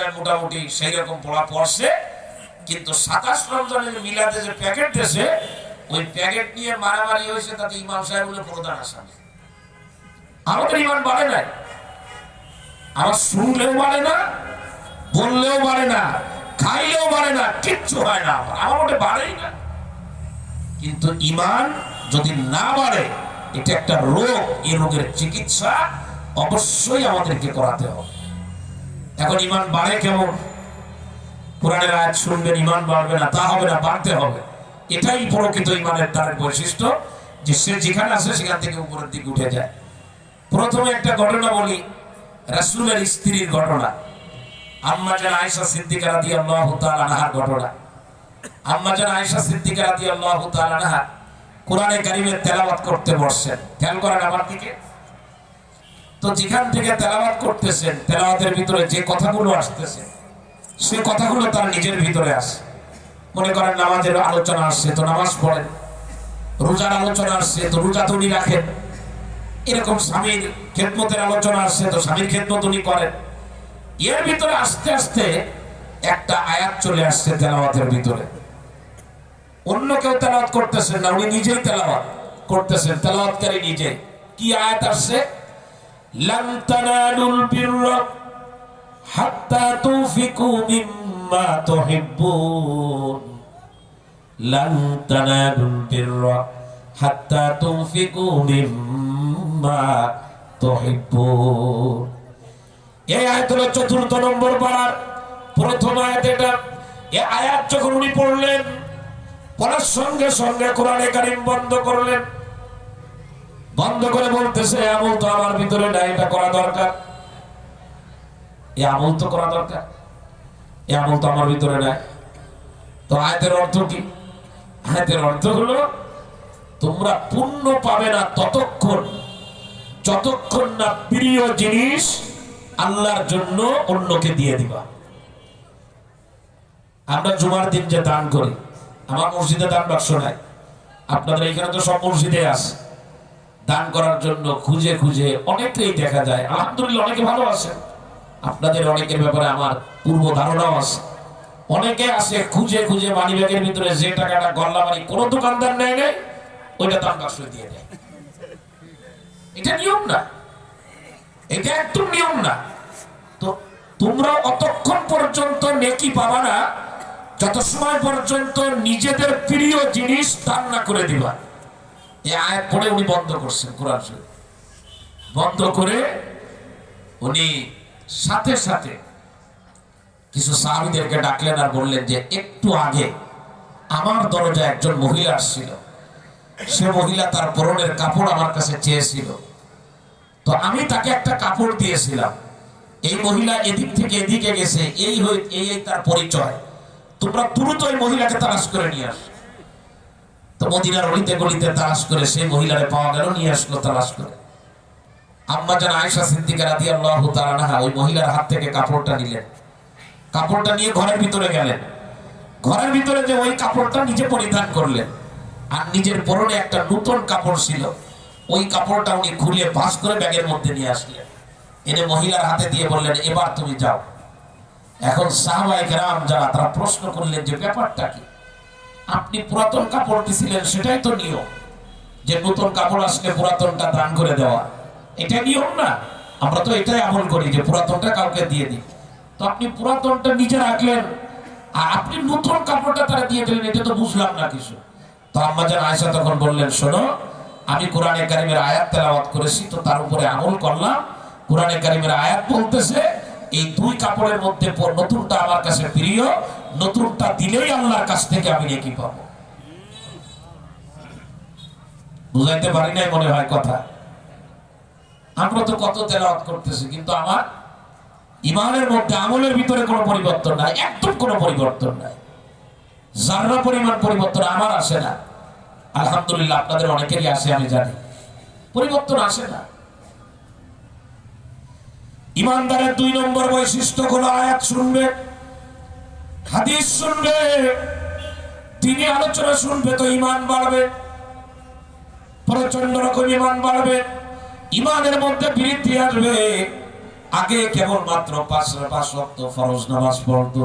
মোটামুটি সেই রকম পড়া পড়ছে। কিন্তু সাতাশ রমজানের মিলাদে যে প্যাকেট দিয়েছে ওই প্যাকেট নিয়ে মারামারি হয়েছে তাতে ইমাম সাহেব হলো প্রধান আসামি। আমাদের ইমান বাড়ে নাই। আমার শুনলেও বাড়ে না, বললেও বাড়ে না, খাইলেও বাড়ে না, কিচ্ছু হয় না। আমার আমার ওটা বাড়েই না। কিন্তু ইমান যদি না বাড়ে, এটা একটা রোগ এই রোগের চিকিৎসা অবশ্যই আমাদেরকে করাতে হবে। এখন ইমান বাড়ে কেমন? কোরআনের আয়াত শুনবেন, ইমান বাড়বে না, তা হবে না, বাড়তে হবে। এটাই প্রকৃত ইমানের তার বৈশিষ্ট্য, যে সে যেখানে আসে সেখান থেকে উপরের দিকে উঠে যায়। প্রথমে একটা ঘটনা বলি, রাসূলের স্ত্রীর ঘটনা। আম্মা যেন আয়েশা সিদ্দিকা রাদিয়াল্লাহু তাআলা আনহার ঘটনা। আম্মা যেন আয়েশা সিদ্দিকা রাদিয়াল্লাহু তাআলা আনহা কোরআনে কারিমের তেলাওয়াত করতে বসছেন। খেয়াল করেন আমার দিকে? তো যেখান থেকে তেলাওয়াত করতেছেন, তেলাওয়াতের ভিতরে যে কথাগুলো আসতেছে সে কথাগুলো তার নিজের ভিতরে আসে। মনে করেন নামাজের আলোচনা আসছে, তো নামাজ পড়েন। রোজার আলোচনা আসছে, তো রোজা তুলি রাখেন। এরকম স্বামীর খেদমতের আলোচনা আসছে, তো স্বামীর খেদমত উনি করেন। এর ভিতরে আস্তে আস্তে একটা আয়াত চলে আসছে তেলাওয়াতের ভিতরে। অন্য কেউ তেলাওয়াত করতেছেন না, উনি নিজেই তেলাওয়াত করতেছেন, তেলাওয়াতকারী নিজে কি আয়াত আসছে? لن تنالوا البر حتى توفقوا مما تحبون. لن تنالوا البر حتى توفقوا مما تحبون. এই আয়াত হলো চতুর্থ নম্বর পারার প্রথম আয়াত এটা। এ আয়াত যখন উনি পড়লেন, পড়ার সঙ্গে সঙ্গে কোরআনে কারিম বন্ধ করলেন। বন্ধ করে বলতেছে আমল তো আমার ভিতরে নাই, এটা করা দরকার। এই আমল তো করা দরকার। এই আমল তো আমার ভিতরে নাই। তো আয়তের অর্থ কি? আয়তের অর্থ হলো, তোমরা পুণ্য পাবে না ততক্ষণ, যতক্ষণ না প্রিয় জিনিস আল্লাহর জন্য অন্যকে দিয়ে দিবা। আমরা জুমার দিন যে দান করি, আমার মসজিদে দান বাক্স নাই। আপনাদের এখানে তো সব মসজিদে আছে। দান করার জন্য খুঁজে খুঁজে অনেকেই দেখা যায়। আলহামদুলিল্লাহ, অনেকে ভালো আছে আপনাদের অনেকের ব্যাপারে আমার পূর্ব ধারণাও আছে। অনেকে আসে খুঁজে খুঁজে মানি ব্যাগের ভিতরে যে টাকাটা গল্লা মানি কোনো দোকানদার নেয় নেই, ওইটা দান বাক্স দিয়ে দেয় এটা নিয়ম না। এটা একদম নিয়ম না। তো তোমরা অতক্ষণ পর্যন্ত নেকি পাবা না, যত সময় পর্যন্ত নিজেদের প্রিয় জিনিস দান না করে দিবা। এই আয়াত পড়ে উনি বন্ধ করছেন কোরআন বন্ধ করে উনি সাথে সাথে কিছু সাহাবিদেরকে ডাকলেন আর বললেন যে, একটু আগে আমার একজন মহিলা আসছিল। সে মহিলা তার পরনের কাপড় আমার কাছে চেয়েছিল। তো আমি তাকে একটা কাপড় দিয়েছিলাম। এই মহিলা এদিক থেকে এদিকে গেছে, এই হই এই এই তার পরিচয়। তোমরা দ্রুত ওই মহিলাকে তালাশ করে নিয়ে আস। তো মদিনার অলিতে গলিতে তালাশ করে সেই মহিলারে পাওয়া গেল, নিয়ে আসলো তালাশ করে। আম্মা যেন আয়সা সিদ্দিকা আল্লাহ ওই মহিলার হাত থেকে কাপড়টা নিলেন। কাপড়টা নিয়ে ঘরের ভিতরে গেলেন। ঘরের ভিতরে যে ওই কাপড়টা নিজে পরিধান করলেন। আর নিজের পরনে একটা নতুন কাপড় ছিল। ওই কাপড়টা উনি খুলে ভাস করে ব্যাগের মধ্যে নিয়ে আসলেন। এনে মহিলার হাতে দিয়ে বললেন, এবার তুমি যাও। এখন সাহবাই গ্রাম যারা, তারা প্রশ্ন করলেন যে ব্যাপারটা কি? আপনি পুরাতন কাপড় দিছিলেন, সেটাই তো নিয়ম। যে নতুন কাপড় আসলে পুরাতনটা দান করে দেওয়া। এটা নিয়ম না। আমরা তো এটাই আমল করি যে পুরাতনটা কাউকে দিয়ে দিই। তো আপনি পুরাতনটা নিজে রাখলেন, আর আপনি নতুন কাপড়টা তারা দিয়ে দিলেন, এটা তো বুঝলাম না কিছু। তো আম্মা যেন আয়সা তখন বললেন, শোনো, আমি কোরআনে কারিমের আয়াত তেলাওয়াত করেছি, তো তার উপরে আমল করলাম। কোরআনে কারিমের আয়াত বলতেছে এই দুই কাপড়ের মধ্যে নতুনটা আমার কাছে প্রিয়, নতুনটা দিলেই আল্লাহর কাছ থেকে আমি নেকি বুঝাইতে পারি নাই মনে হয় কথা। আমরা তো কত তেলাওয়াত করতেছি, কিন্তু আমার ইমানের মধ্যে আমলের ভিতরে কোনো পরিবর্তন নাই, একদম কোনো পরিবর্তন নাই। জাররা পরিমাণ পরিবর্তন আমার আসে না। আলহামদুলিল্লাহ, আপনাদের অনেকেরই আসে, আমি জানি। পরিবর্তন আসে না। ইমানদারের দুই নম্বর বৈশিষ্ট্য কোন আয়াত শুনবে, হাদিস শুনবে তিনি আলোচনা শুনবে তো ইমান বাড়বে প্রচণ্ড রকম ইমান বাড়বে, ইমানের মধ্যে বৃদ্ধি আসবে। আগে কেবলমাত্র পাঁচ পাঁচ রক্ত ফরজ নামাজ পড়তো।